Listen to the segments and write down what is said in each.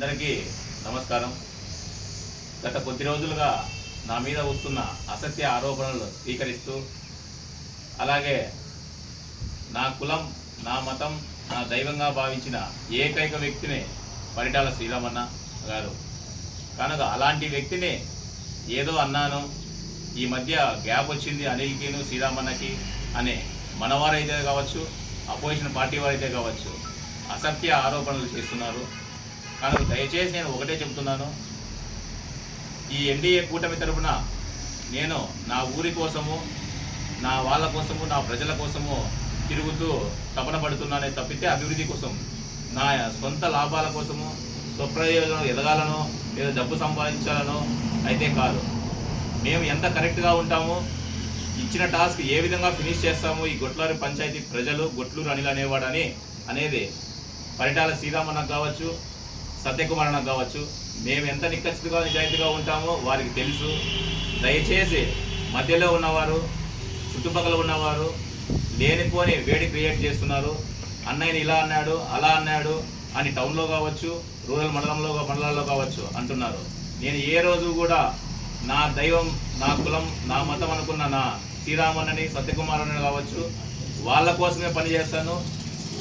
అందరికీ నమస్కారం. గత కొద్ది రోజులుగా నా మీద వస్తున్న అసత్య ఆరోపణలు స్వీకరిస్తూ అలాగే నా కులం నా మతం నా దైవంగా భావించిన ఏకైక వ్యక్తిని పరిటాల శ్రీరామన్న గారు. కనుక అలాంటి వ్యక్తిని ఏదో అన్నాను ఈ మధ్య గ్యాప్ వచ్చింది అనిల్కిను శ్రీరామన్నకి అనే మనవారైతే కావచ్చు అపోజిషన్ పార్టీ వారైతే కావచ్చు అసత్య ఆరోపణలు చేస్తున్నారు. కనుక దయచేసి నేను ఒకటే చెబుతున్నాను ఈ ఎన్డీఏ కూటమి తరపున నేను నా ఊరి కోసము నా వాళ్ళ కోసము నా ప్రజల కోసము తిరుగుతూ తపన పడుతున్నానే తప్పితే అభివృద్ధి కోసం నా సొంత లాభాల కోసము స్వప్రయోజనం ఎదగాలనో లేదా డబ్బు సంపాదించాలనో అయితే కాదు. మేము ఎంత కరెక్ట్గా ఉంటామో ఇచ్చిన టాస్క్ ఏ విధంగా ఫినిష్ చేస్తాము ఈ గొట్లారి పంచాయతీ ప్రజలు గొట్లూరు అనిల్ అనేవాడని అనేది పరిటాల శ్రీరామన్నకు కావచ్చు సత్యకుమారణం కావచ్చు మేము ఎంత నిక్కచ్చితగా నిజాయితీగా ఉంటామో వారికి తెలుసు. దయచేసి మధ్యలో ఉన్నవారు చుట్టుపక్కల ఉన్నవారు లేనిపోని వేడి క్రియేట్ చేస్తున్నారు. అన్నయ్యని ఇలా అన్నాడు అలా అన్నాడు అని టౌన్లో కావచ్చు రూరల్ మండలంలో మండలాల్లో కావచ్చు అంటున్నారు. నేను ఏ రోజు కూడా నా దైవం నా కులం నా మతం అనుకున్న నా శ్రీరామన్నని సత్యకుమారుని కావచ్చు వాళ్ళ కోసమే పని చేస్తాను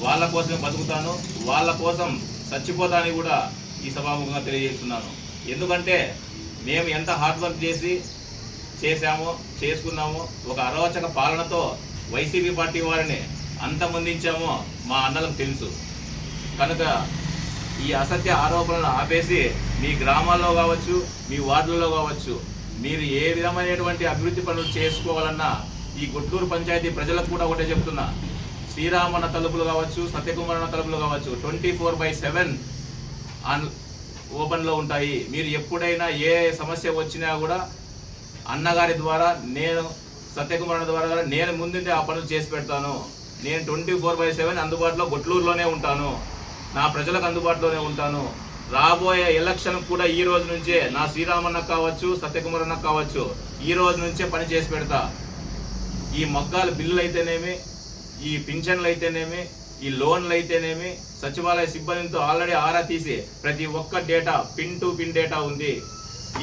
వాళ్ళ కోసమే బతుకుతాను వాళ్ళ కోసం చచ్చిపోతానని కూడా ఈ సభాముఖంగా తెలియజేస్తున్నాను. ఎందుకంటే మేము ఎంత హార్డ్ వర్క్ చేసి చేశామో చేసుకున్నామో ఒక అరోచక పాలనతో వైసీపీ పార్టీ వారిని అంతమొందించామో మా అన్నలకు తెలుసు. కనుక ఈ అసత్య ఆరోపణలను ఆపేసి మీ గ్రామాల్లో కావచ్చు మీ వార్డులలో కావచ్చు మీరు ఏ విధమైనటువంటి అభివృద్ధి పనులు చేసుకోవాలన్నా ఈ గుంటూరు పంచాయతీ ప్రజలకు కూడా ఒకటే చెప్తున్నా. శ్రీరామన్న తలుపులు కావచ్చు సత్యకుమారణ తలుపులు కావచ్చు twenty four by seven on ఓపెన్లో ఉంటాయి. మీరు ఎప్పుడైనా ఏ సమస్య వచ్చినా కూడా అన్నగారి ద్వారా నేను సత్యకుమారణ ద్వారా కూడా నేను ముందుండి ఆ పనులు చేసి పెడతాను. నేను ట్వంటీ ఫోర్ బై సెవెన్ అందుబాటులో గొట్లూరులోనే ఉంటాను. నా ప్రజలకు అందుబాటులోనే ఉంటాను. రాబోయే ఎలక్షన్ కూడా ఈ రోజు నుంచే నా శ్రీరామన్న కావచ్చు సత్యకుమారన్న కావచ్చు ఈ రోజు నుంచే పని చేసి పెడతా. ఈ మగ్గాలు బిల్లులు అయితేనేమి ఈ పింఛన్లు అయితేనేమి ఈ లోన్లు అయితేనేమి సచివాలయ సిబ్బందితో ఆల్రెడీ ఆరా తీసి ప్రతి ఒక్క data pin to pin data ఉంది.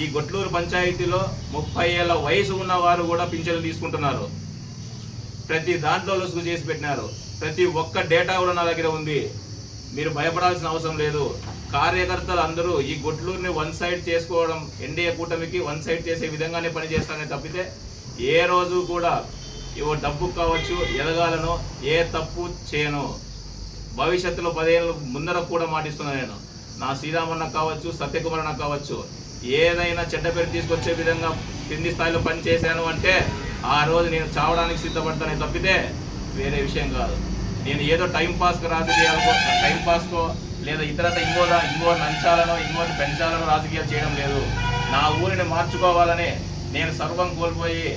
ఈ గొట్లూరు పంచాయతీలో ముప్పై ఏళ్ళ వయసు ఉన్న వారు కూడా పింఛన్లు తీసుకుంటున్నారు. ప్రతి దాంట్లో లొసుగు చేసి పెట్టినారు. ప్రతి ఒక్క డేటా కూడా నా దగ్గర ఉంది. మీరు భయపడాల్సిన అవసరం లేదు. కార్యకర్తలు అందరూ ఈ గొట్లూరుని వన్ సైడ్ చేసుకోవడం ఎన్డీఏ కూటమికి వన్ సైడ్ చేసే విధంగానే పనిచేస్తానే తప్పితే ఏ రోజు కూడా ఇవో డబ్బు కావచ్చు ఎదగాలను ఏ తప్పు చేయను. భవిష్యత్తులో పదేళ్ళ ముందర కూడా మాటిస్తున్నాను నేను. నా శ్రీరామన్న కావచ్చు సత్యకుమారన్న కావచ్చు ఏదైనా చెడ్డ పేరు తీసుకొచ్చే విధంగా కింది స్థాయిలో పనిచేశాను అంటే ఆ రోజు నేను చావడానికి సిద్ధపడతానే తప్పితే వేరే విషయం కాదు. నేను ఏదో టైం పాస్కి రాజకీయాలకో టైం పాస్కో లేదా ఇతరత ఇంకోదా ఇంకో నంచాలనో ఇంకోటి పెంచాలనో రాజకీయాలు చేయడం లేదు. నా ఊరిని మార్చుకోవాలని నేను సర్వం కోల్పోయి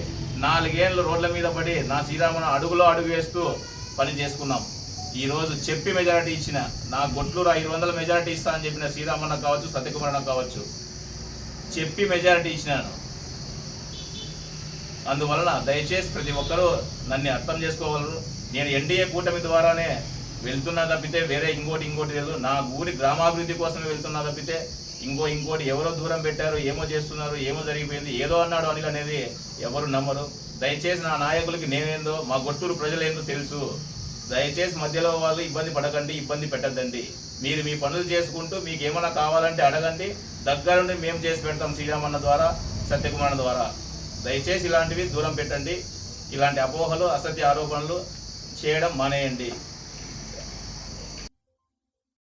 నాలుగేళ్ళు రోడ్ల మీద పడి నా శ్రీరామును అడుగులో అడుగు వేస్తూ పని చేసుకున్నాం. ఈరోజు చెప్పి మెజారిటీ ఇచ్చిన నా గొట్లూరు ఐదు వందల మెజారిటీ ఇస్తా అని చెప్పిన శ్రీరామన్న కావచ్చు సత్యకుమారన్న కావచ్చు చెప్పి మెజారిటీ ఇచ్చినాను. అందువలన దయచేసి ప్రతి ఒక్కరూ నన్ను అర్థం చేసుకోగలరు. నేను ఎన్డీఏ కూటమి ద్వారానే వెళ్తున్నా తప్పితే వేరే ఇంకోటి ఇంకోటి లేదు. నా ఊరి గ్రామాభివృద్ధి కోసమే వెళ్తున్నా తప్పితే ఇంకో ఇంకోటి ఎవరో దూరం పెట్టారు ఏమో చేస్తున్నారు ఏమో జరిగిపోయింది ఏదో అన్నాడు అనిల్ అనేది ఎవరు నమ్మరు. దయచేసి నా నాయకులకి నేనేందో మా గొట్టూరు ప్రజలేందో తెలుసు. దయచేసి మధ్యలో వాళ్ళు ఇబ్బంది పడకండి ఇబ్బంది పెట్టద్దండి. మీరు మీ పనులు చేసుకుంటూ మీకు ఏమైనా కావాలంటే అడగండి. దగ్గరుండి మేము చేసి పెడతాం శ్రీరామన్న ద్వారా సత్యకుమార్ ద్వారా. దయచేసి ఇలాంటివి దూరం పెట్టండి. ఇలాంటి అపోహలు అసత్య ఆరోపణలు చేయడం మానేయండి.